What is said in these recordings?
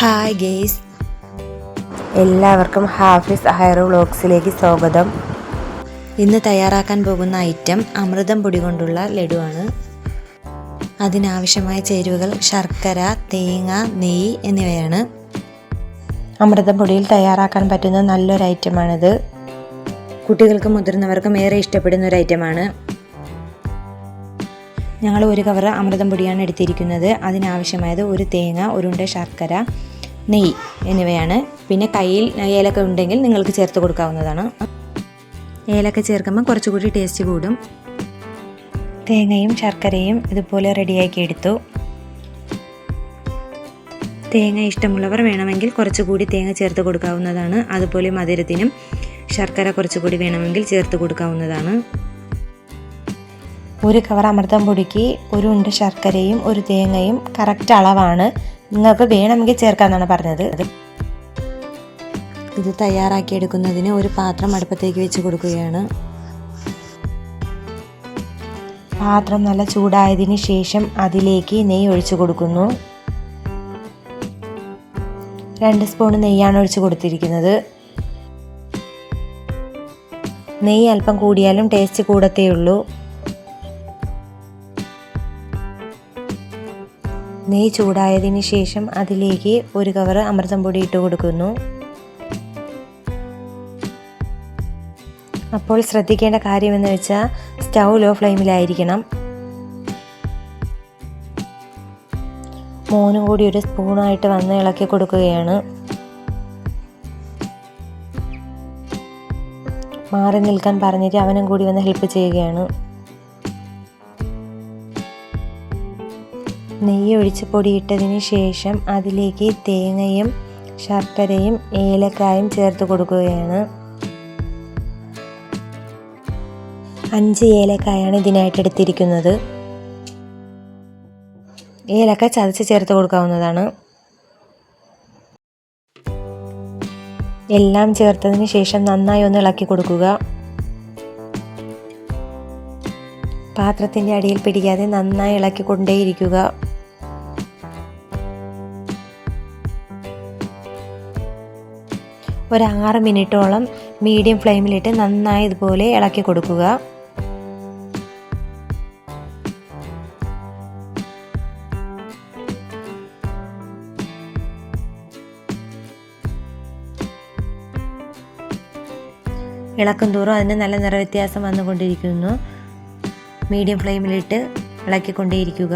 Hi guys എല്ലാവർക്കും Hafiz higher വ്ളോഗ്സിലേക്ക് സ്വാഗതം. ഇന്ന് തയ്യാറാക്കാൻ പോകുന്ന ഐറ്റം അമൃതം പൊടി കൊണ്ടുള്ള ലഡുവാണ്. അതിനാവശ്യമായ ചേരുവകൾ ശർക്കര തേങ്ങ നെയ്യ് എന്നിവയാണ്. അമൃതം പൊടിയിൽ തയ്യാറാക്കാൻ പറ്റുന്ന നല്ലൊരു ഐറ്റമാണിത് കുട്ടികൾക്കും മുതിർന്നവർക്കും ഏറെ ഇഷ്ടപ്പെടുന്ന ഒരു ഐറ്റമാണ് ഞങ്ങൾ ഒരു കവർ അമൃതം പൊടിയാണ് എടുത്തിരിക്കുന്നത്. അതിനാവശ്യമായത് ഒരു തേങ്ങ ഉരുണ്ട ശർക്കര നെയ്യ് എന്നിവയാണ്. പിന്നെ കയ്യിൽ ഏലക്ക ഉണ്ടെങ്കിൽ നിങ്ങൾക്ക് ചേർത്ത് കൊടുക്കാവുന്നതാണ്. ഏലക്ക ചേർക്കുമ്പോൾ കുറച്ചുകൂടി ടേസ്റ്റ് കൂടും. തേങ്ങയും ശർക്കരയും ഇതുപോലെ റെഡിയാക്കി എടുത്തു. തേങ്ങ ഇഷ്ടമുള്ളവർ വേണമെങ്കിൽ കുറച്ചുകൂടി തേങ്ങ ചേർത്ത് കൊടുക്കാവുന്നതാണ്. അതുപോലെ മധുരത്തിനും ശർക്കര കുറച്ചുകൂടി വേണമെങ്കിൽ ചേർത്ത് കൊടുക്കാവുന്നതാണ്. ഒരു കവർ അമൃതം പൊടിക്ക് ഒരു ഉണ്ട ശർക്കരയും ഒരു തേങ്ങയും കറക്റ്റ് അളവാണ്. നിങ്ങൾക്ക് വേണമെങ്കിൽ ചേർക്കാമെന്നാണ് പറഞ്ഞത്. ഇത് തയ്യാറാക്കി തയ്യാറാക്കിയെടുക്കുന്നതിന് ഒരു പാത്രം അടുപ്പത്തേക്ക് വെച്ച് കൊടുക്കുകയാണ്. പാത്രം നല്ല ചൂടായതിന് ശേഷം അതിലേക്ക് നെയ്യ് ഒഴിച്ചു കൊടുക്കുന്നു. രണ്ട് സ്പൂൺ നെയ്യാണ് ഒഴിച്ചു കൊടുത്തിരിക്കുന്നത്. നെയ്യ് അല്പം കൂടിയാലും ടേസ്റ്റ് കൂടത്തേ നെയ്യ് ചൂടായതിന് ശേഷം അതിലേക്ക് ഒരു കവർ അമൃതം പൊടി ഇട്ട് കൊടുക്കുന്നു. അപ്പോൾ ശ്രദ്ധിക്കേണ്ട കാര്യമെന്ന് വെച്ചാൽ സ്റ്റൗ ലോ ഫ്ലെയിമിലായിരിക്കണം. മോനും കൂടി ഒരു സ്പൂണായിട്ട് വന്ന് ഇളക്കി കൊടുക്കുകയാണ്. മാറി നിൽക്കാൻ പറഞ്ഞിട്ട് അവനും കൂടി വന്ന് ഹെൽപ്പ് ചെയ്യുകയാണ്. നെയ്യ് ഒഴിച്ച് പൊടിയിട്ടതിന് ശേഷം അതിലേക്ക് തേങ്ങയും ശർക്കരയും ഏലക്കായും ചേർത്ത് കൊടുക്കുകയാണ്. അഞ്ച് ഏലക്കായാണ് ഇതിനായിട്ട് എടുത്തിരിക്കുന്നത്. ഏലക്ക ചതച്ച് ചേർത്ത് കൊടുക്കാവുന്നതാണ്. എല്ലാം ചേർത്തതിന് ശേഷം നന്നായി ഒന്ന് ഇളക്കി കൊടുക്കുക. പാത്രത്തിന്റെ അടിയിൽ പിടിക്കാതെ നന്നായി ഇളക്കി കൊണ്ടേയിരിക്കുക ഒരു മിനിറ്റോളം മീഡിയം ഫ്ലെയിമിലിട്ട് നന്നായി ഇതുപോലെ ഇളക്കി കൊടുക്കുക. ഇളക്കും തോറും അതിന് നല്ല നിറവ്യത്യാസം വന്നുകൊണ്ടിരിക്കുന്നു. മീഡിയം ഫ്ലെയിമിലിട്ട് ഇളക്കിക്കൊണ്ടേയിരിക്കുക.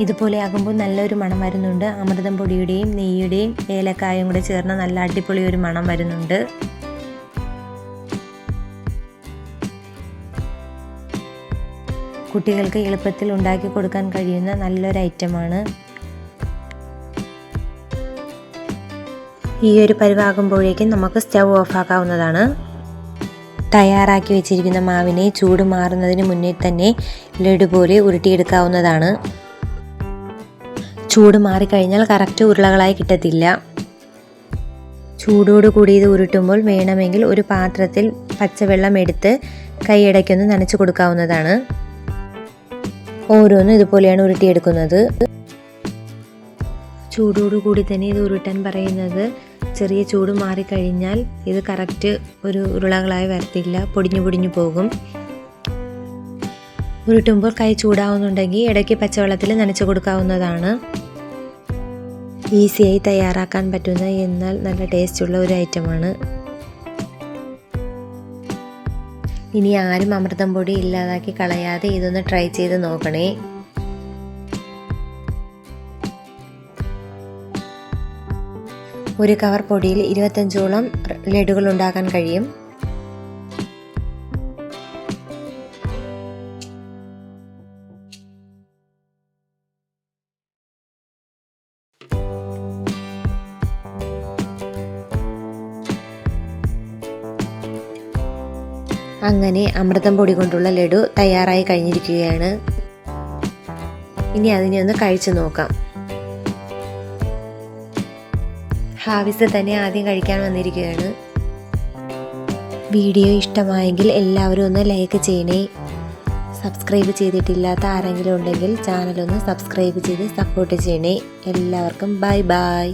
ഇതുപോലെ ആകുമ്പോൾ നല്ലൊരു മണം വരുന്നുണ്ട്. അമൃതം പൊടിയുടെയും നെയ്യുടെയും ഏലക്കായും കൂടെ ചേർന്ന് നല്ല അടിപൊളി ഒരു മണം വരുന്നുണ്ട്. കുട്ടികൾക്ക് എളുപ്പത്തിൽ ഉണ്ടാക്കി കൊടുക്കാൻ കഴിയുന്ന നല്ലൊരു ഐറ്റമാണ്. ഈ ഒരു പരിവാകുമ്പോഴേക്കും നമുക്ക് സ്റ്റവ് ഓഫ് ആക്കാവുന്നതാണ്. തയ്യാറാക്കി വെച്ചിരിക്കുന്ന മാവിനെ ചൂട് മാറുന്നതിന് മുന്നേ തന്നെ ലഡു പോലെ ഉരുട്ടിയെടുക്കാവുന്നതാണ്. ചൂട് മാറിക്കഴിഞ്ഞാൽ കറക്റ്റ് ഉരുളകളായി കിട്ടത്തില്ല. ചൂടോട് കൂടി ഇത് ഉരുട്ടുമ്പോൾ വേണമെങ്കിൽ ഒരു പാത്രത്തിൽ പച്ചവെള്ളം എടുത്ത് കൈയിടയ്ക്കൊന്ന് നനച്ചു കൊടുക്കാവുന്നതാണ്. ഓരോന്നും ഇതുപോലെയാണ് ഉരുട്ടിയെടുക്കുന്നത്. ചൂടോടുകൂടി തന്നെ ഇത് ഉരുട്ടാൻ പറയുന്നത് ചെറിയ ചൂട് മാറിക്കഴിഞ്ഞാൽ ഇത് കറക്റ്റ് ഒരു ഉരുളകളായി വരത്തില്ല. പൊടിഞ്ഞു പൊടിഞ്ഞു പോകും. ഉരുട്ടുമ്പോൾ കൈ ചൂടാവുന്നുണ്ടെങ്കിൽ ഇടയ്ക്ക് പച്ചവെള്ളത്തിൽ നനച്ചു കൊടുക്കാവുന്നതാണ്. ഈസിയായി തയ്യാറാക്കാൻ പറ്റുന്ന എന്നാൽ നല്ല ടേസ്റ്റുള്ള ഒരു ഐറ്റമാണ് ഇനി ആരും അമൃതം പൊടി ഇല്ലാതാക്കി കളയാതെ ഇതൊന്ന് ട്രൈ ചെയ്ത് നോക്കണേ. ഒരു കവർ പൊടിയിൽ ഇരുപത്തഞ്ചോളം ലഡുകൾ ഉണ്ടാക്കാൻ കഴിയും. അങ്ങനെ അമൃതം പൊടി കൊണ്ടുള്ള ലഡു തയ്യാറായി കഴിഞ്ഞിരിക്കുകയാണ്. ഇനി അതിനെ ഒന്ന് കഴിച്ചു നോക്കാം. ഹാവിസ് തന്നെ ആദ്യം കഴിക്കാൻ വന്നിരിക്കുകയാണ്. വീഡിയോ ഇഷ്ടമായെങ്കിൽ എല്ലാവരും ഒന്ന് ലൈക്ക് ചെയ്യണേ. സബ്സ്ക്രൈബ് ചെയ്തിട്ടില്ലാത്ത ആരെങ്കിലും ഉണ്ടെങ്കിൽ ചാനലൊന്ന് സബ്സ്ക്രൈബ് ചെയ്ത് സപ്പോർട്ട് ചെയ്യണേ. എല്ലാവർക്കും ബൈ ബൈ